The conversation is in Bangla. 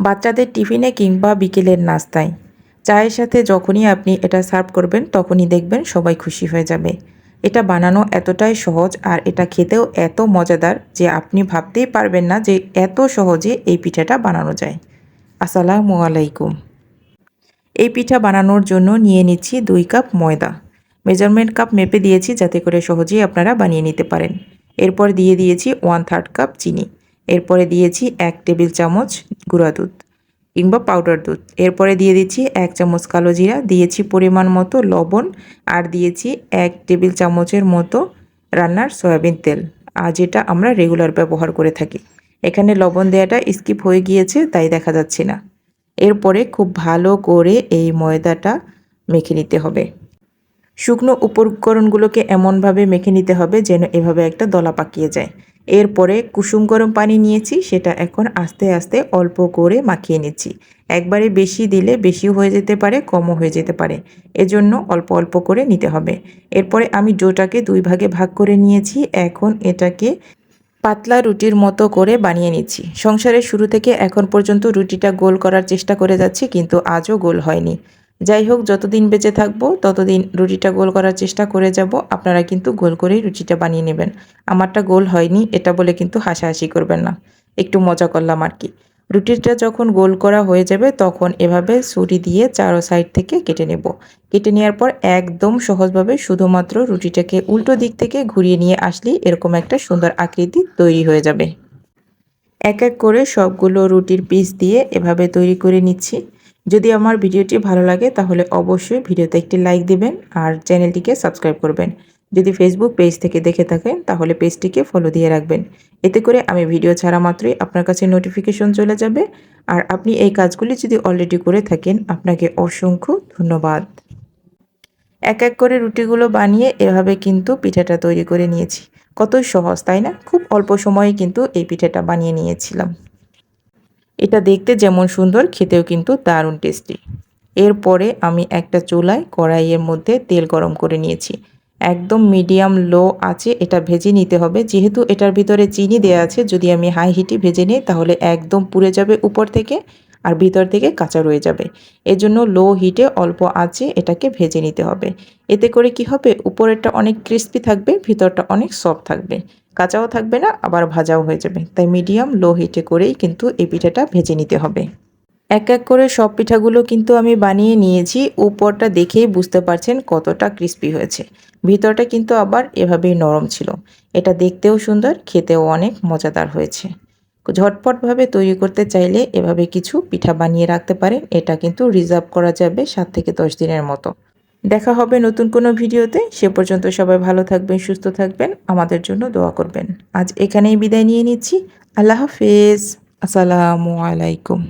বাচ্চাদের টিফিনে কিংবা বিকেলের নাস্তায়। চায়ের সাথে যখনই আপনি এটা সার্ভ করবেন, তখনই দেখবেন সবাই খুশি হয়ে যাবে। এটা বানানো এতটাই সহজ আর এটা খেতেও এত মজাদার যে আপনি ভাবতেই পারবেন না যে এত সহজে এই পিঠাটা বানানো যায়। আসসালামু আলাইকুম। এই পিঠা বানানোর জন্য নিয়ে নিচ্ছি দুই কাপ ময়দা। মেজারমেন্ট কাপ মেপে দিয়েছি যাতে করে সহজেই আপনারা বানিয়ে নিতে পারেন। এরপর দিয়ে দিয়েছি ওয়ান থার্ড কাপ চিনি। এরপরে দিয়েছি এক টেবিল চামচ গুঁড়া দুধ কিংবা পাউডার দুধ। এরপরে দিয়ে দিচ্ছি এক চামচ কালো জিরা, দিয়েছি পরিমাণ মতো লবণ আর দিয়েছি এক টেবিল চামচের মতো রান্নার সয়াবিন তেল। আর যেটা আমরা রেগুলার ব্যবহার করে থাকি। এখানে লবণ দেওয়াটা স্কিপ হয়ে গিয়েছে, তাই দেখা যাচ্ছে না। এরপরে খুব ভালো করে এই ময়দাটা মেখে নিতে হবে। শুকনো উপকরণগুলোকে এমনভাবে মেখে নিতে হবে যেন এভাবে একটা দলা পাকিয়ে যায়। এরপরে কুসুম গরম পানি নিয়েছি, সেটা এখন আস্তে আস্তে অল্প করে মাখিয়ে নিচ্ছি। একবারে বেশি দিলে বেশি হয়ে যেতে পারে, কমও হয়ে যেতে পারে। এজন্য অল্প অল্প করে নিতে হবে। এরপরে আমি ডোটাকে দুই ভাগে ভাগ করে নিয়েছি, এখন এটাকে পাতলা রুটির মতো করে বানিয়ে নিচ্ছি। সংসারের শুরু থেকে এখন পর্যন্ত রুটিটা গোল করার চেষ্টা করে যাচ্ছি, কিন্তু আজও গোল হয়নি। যাই হোক যতদিন বেঁচে থাকব, ততদিন রুটিটা গোল করার চেষ্টা করে যাব। আপনারা কিন্তু গোল করেই রুটিটা বানিয়ে নেবেন। আমারটা গোল হয়নি, এটা বলে কিন্তু হাসাহাসি করবেন না। একটু মজা করলাম আর কি। রুটিটা যখন গোল করা হয়ে যাবে, তখন এভাবে ছুরি দিয়ে চারো সাইড থেকে কেটে নেব। কেটে নেওয়ার পর একদম সহজভাবে শুধুমাত্র রুটিটাকে উল্টো দিক থেকে ঘুরিয়ে নিয়ে আসলেই এরকম একটা সুন্দর আকৃতি তৈরি হয়ে যাবে। এক এক করে সবগুলো রুটির পিস দিয়ে এভাবে তৈরি করে নিচ্ছি। যদি আমার ভিডিওটি ভালো লাগে, তাহলে অবশ্যই ভিডিওতে একটি লাইক দিবেন আর চ্যানেলটিকে সাবস্ক্রাইব করবেন। যদি ফেসবুক পেজ থেকে দেখে থাকেন, তাহলে পেজটিকে ফলো দিয়ে রাখবেন। এতে করে আমি ভিডিও ছাড়া মাত্রই আপনার কাছে নোটিফিকেশন চলে যাবে। আর আপনি এই কাজগুলি যদি অলরেডি করে থাকেন, আপনাকে অসংখ্য ধন্যবাদ। এক এক করে রুটিগুলো বানিয়ে এভাবে কিন্তু পিঠাটা তৈরি করে নিয়েছি। কতই সহজ, তাই না? খুব অল্প সময়ে কিন্তু এই পিঠাটা বানিয়ে নিয়েছিলাম। এটা দেখতে যেমন সুন্দর, খেতেও কিন্তু দারুণ টেস্টি এরপরে আমি একটা চুলায় কড়াইয়ের মধ্যে তেল গরম করে নিয়েছি। একদম মিডিয়াম লো আছে, এটা ভেজে নিতে হবে। যেহেতু এটার ভিতরে চিনি দেওয়া আছে, যদি আমি হাই হিটে ভেজে নিই, তাহলে একদম পুড়ে যাবে উপর থেকে। আর ভিতর থেকে কাঁচা রয়ে যাবে। এজন্য লো হিটে অল্প আঁচে এটাকে ভেজে নিতে হবে। এতে করে কি হবে? উপরেরটা অনেক ক্রিস্পি থাকবে, ভিতরটা অনেক সফট থাকবে। কাঁচাও থাকবে না, আবার ভাজাও হয়ে যাবে। তাই মিডিয়াম লো হিটে করেই কিন্তু এই পিঠাটা ভেজে নিতে হবে। এক এক করে সব পিঠাগুলো কিন্তু আমি বানিয়ে নিয়েছি। উপরটা দেখেই বুঝতে পারছেন কতটা ক্রিস্পি হয়েছে। ভিতরটা কিন্তু আবার এভাবেই নরম ছিল। এটা দেখতেও সুন্দর, খেতেও অনেক মজাদার হয়েছে। ঝটপটভাবে তৈরি করতে চাইলে এভাবে কিছু পিঠা বানিয়ে রাখতে পারেন। এটা কিন্তু রিজার্ভ করা যাবে সাত থেকে দশ দিনের মতো। দেখা হবে নতুন কোনো ভিডিওতে। সে পর্যন্ত সবাই ভালো থাকবেন, সুস্থ থাকবেন। আমাদের জন্য দোয়া করবেন। আজ এখানেই বিদায় নিয়ে নিচ্ছি। আল্লাহ হাফেজ। আসসালামু আলাইকুম।